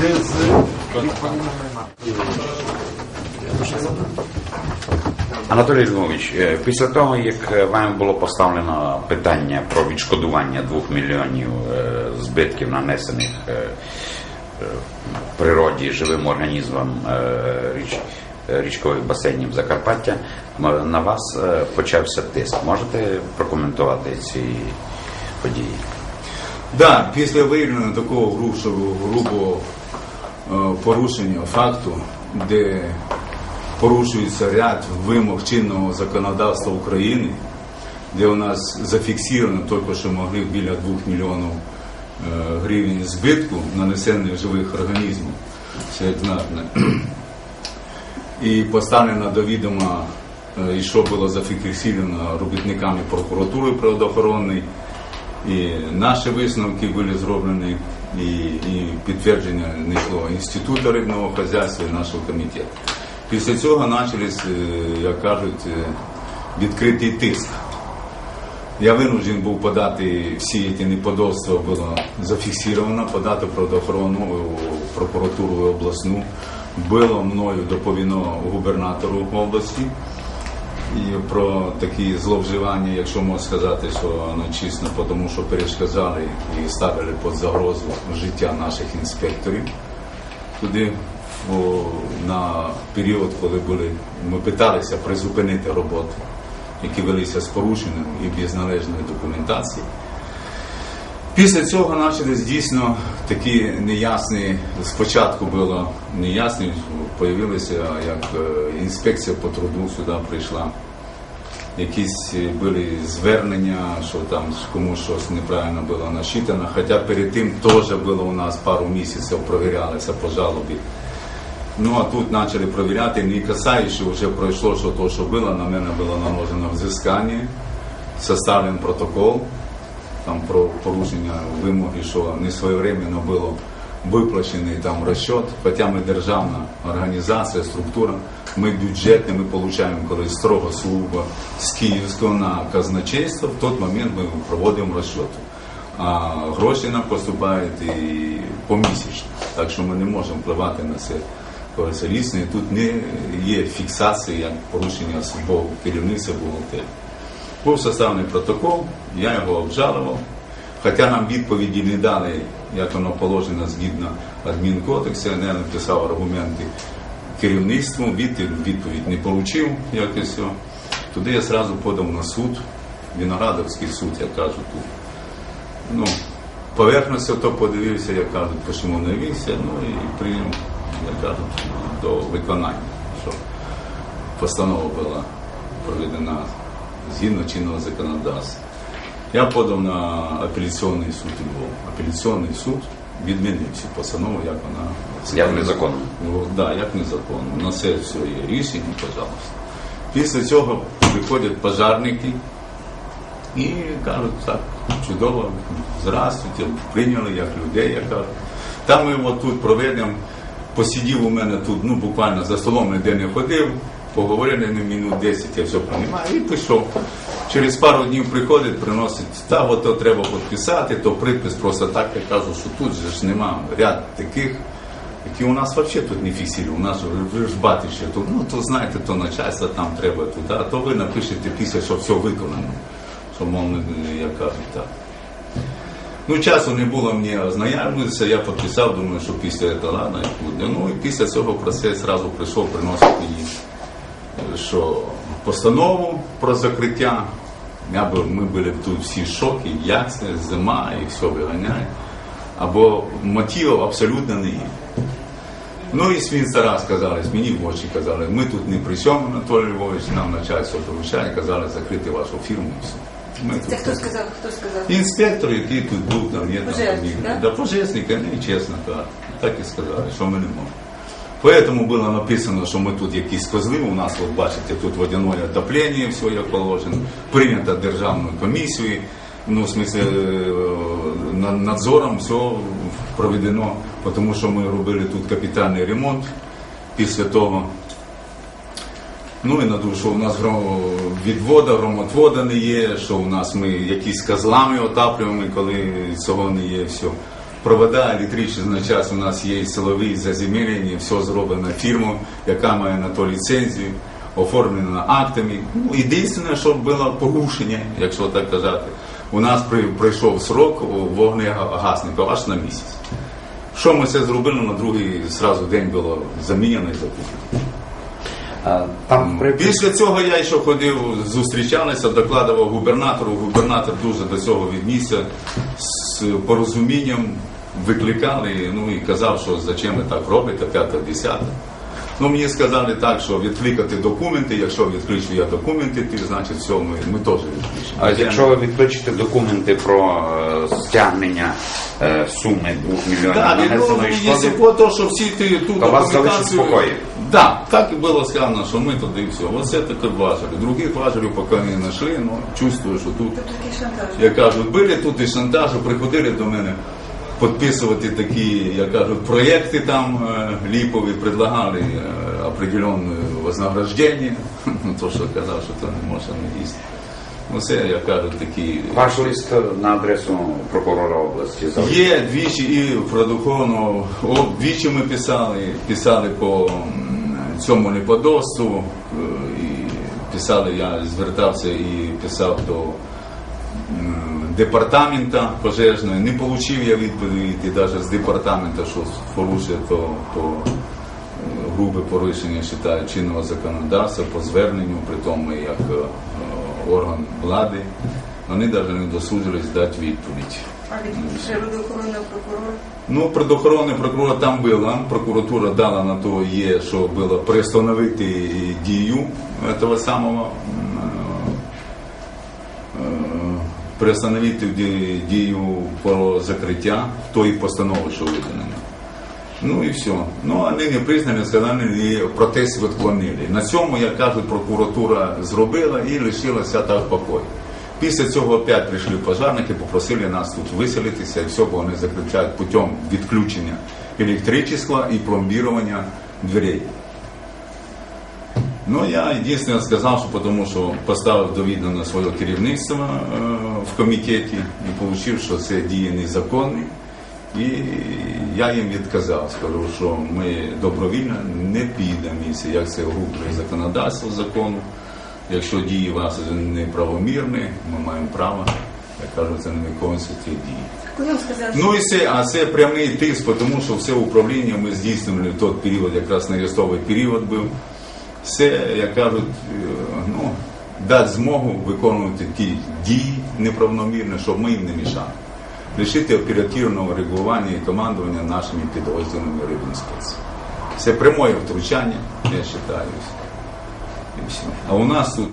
відповідними напрямками. Анатолій Львович, е, після того, як е, вам було поставлено питання про відшкодування 2 мільйонів е, збитків, нанесених природі живим організмам річ, річкових басейнів Закарпаття, на вас почався тиск. Можете прокоментувати ці події? Да, після виявлення такого грубого, грубого е, порушення факту, де порушується ряд вимог чинного законодавства України, де у нас зафіксовано тільки що могли біля 2 мільйонів е, гривень збитку нанесених живих організмів, це знатне. І поставлено до відома, е, і що було зафіксовано робітниками прокуратури природоохоронної, і наші висновки були зроблені, і, і підтвердження знайшло Інституту рибного хазяйства і нашого комітету. Після цього почались, е, як кажуть, е, відкритий тиск. Я винужден був подати всі ці неподобства, було зафіксовано, подати правоохоронну прокуратуру обласну. Було мною доповіно губернатору області і про такі зловживання, якщо можна сказати, що ну, чесно, тому що перешкоджали і ставили під загрозу життя наших інспекторів. Туди бо на період, коли були, ми питалися призупинити роботу, які велися з порушенням і без належної документації. Після цього почались дійсно такі неясні, спочатку було неясні, появилися, як е, інспекція по труду сюди прийшла. Якісь були звернення, що там комусь щось неправильно було насчитано. Хоча перед тим теж було у нас пару місяців провірялося по жалобі. Ну а тут почали перевіряти, не касаючи, вже пройшло, що то, що було, на мене було наложено взискання, составлен протокол там про порушення вимоги, що не своєвременно було виплачений там розчет, хоча ми державна організація, структура, ми бюджетні, ми отримуємо коли строго служба з Київського на казначейство, в той момент ми проводимо розчет. А гроші нам поступають і помісячно, так що ми не можемо впливати на це користалісно. І тут не є фіксація як порушення службового керівництва бухгалтерії. Був составлений протокол, я його обжалував. Хоча нам відповіді не дали, як воно положено згідно адмінкодексу, я не написав аргументи керівництву, відповідь, не отримав якось. Туди я одразу подав на суд, Виноградовський суд, як кажуть тут. Ну, поверхностно то подивився, як кажуть, почему не вівся, ну і прийняв, як кажуть, до виконання, що постанова була проведена згідно чинного законодавства. Я подав на апеляційний суд Львова. Апеляційний суд відмінив цю постанову, як вона Як незаконно. Ну, да, як незаконно. На це все є рішення, пожалуйста. Після цього приходять пожарники і кажуть, так, чудово, здравствуйте, прийняли як людей, я кажу. Там ми його тут проведемо, посидів у мене тут, ну буквально за столом ніде не ходив, поговорили на минут 10, я все розумію, і пішов. Через пару днів приходить, приносить, та от то треба підписати, то припис просто так, я кажу, що тут же ж нема ряд таких, які у нас взагалі тут не фіксують. У нас ви ж бачите, тут, ну то знаєте, то начальство там треба туди, то ви напишете після, що все виконано. Що, мов, не- як кажуть, так. Ну, часу не було мені ознайомитися, я підписав, думаю, що після цього ладно, буде. Ну і після цього процес зразу прийшов, приносить мені, е, що постанову про закриття. Я б, ми були тут всі в шокі, як це, зима і все виганяє. Або мотивів абсолютно не є. Ну і свій свінцара сказали, мені в очі казали, ми тут не при чому, Анатолій Львович, нам начальство поручає, казали закрити вашу фірму і все. Ми Це тут хто сказав? Хто сказав? Інспектор, який тут був, там є там Пожежник, да? Да, пожежник, вони чесно так. Так і сказали, що ми не можемо. Поэтому було написано, що ми тут якісь козли, у нас, от бачите, тут водяне отоплення, все як положено, прийнято державною комісією, ну, в смысле, е, надзором все проведено, тому що ми робили тут капітальний ремонт після того. Ну і на що у нас відвода, громотвода не є, що у нас ми якісь козлами отаплюємо, коли цього не є все. Провода електричні на час у нас є силові заземелені, все зроблено фірмою, яка має на то ліцензію, оформлено актами. Ну, єдине, що було порушення, якщо так казати, у нас при- пройшов срок вогнегасника аж на місяць. Що ми це зробили на другий зразу день було замінено і закуплено. Там при Після цього я ще ходив, зустрічалися, докладував губернатору. Губернатор дуже до цього віднісся з порозумінням, викликали, ну і казав, що зачем ви так робите, п'яте, десяте. Ну, мені сказали так, що відкликати документи, якщо відкличу я документи, то значить все, ми, ми теж відкличемо. А якщо ви відключите документи про е, стягнення е, суми 2 мільйонів Да, ну, якщо шкоди, то, що всі ти ту То вас залишить документацію... спокої. Да, так і було сказано, що ми туди все. Оце таке важелі. Других важелів поки не знайшли, але чувствую, що тут шантаж. як кажуть, були тут і шантажі, приходили до мене підписувати такі, як кажуть, проєкти там е, ліпові, предлагали е, определенне вознаграждення. Ну, то, що казав, що то не може не дійсно. Ну, це, як кажуть, такі. ваш лист на адресу прокурора області. Є двічі і про духовну, о, двічі ми писали, писали по цьому неподосту, е, і писали, я звертався і писав до департамента пожежної. Не отримав я відповіді навіть з департамента, що порушує то, то е, грубе порушення вважаю, чинного законодавства по зверненню, при тому як е, орган влади. Вони навіть не досужились дати відповідь. А від природоохоронного прокурора? Ну, предохоронний прокурор там була, прокуратура дала на то є, що було приостановити дію этого самого, е, приостановити дію про закриття тої постанови, що видано. Ну і все. Ну, а нині признали, сказали, і протест відклонили. На цьому, як кажуть, прокуратура зробила і лишилася так покой. Після цього опять прийшли пожарники, попросили нас тут виселитися, і все, бо вони заключають путем відключення електричества і пломбірування дверей. Ну, я єдине сказав, що тому що поставив до відома на своє керівництво е, в комітеті і отримав, що це дії незаконні. І я їм відказав, скажу, що ми добровільно не підемо, як це грубе законодавство закону. Якщо дії вас неправомірні, ми маємо право, як кажуть, це не виконується ті дії. Ну і це, а це прямий тиск, тому що все управління ми здійснювали в той період, якраз нарестовий період був. Все, як кажуть, е, ну, дати змогу виконувати ті дії неправомірні, щоб ми їм не мішали. Лишити оперативного реагування і командування нашими підрозділами Рибінспеції. Це пряме втручання, я вважаю. І. А у нас тут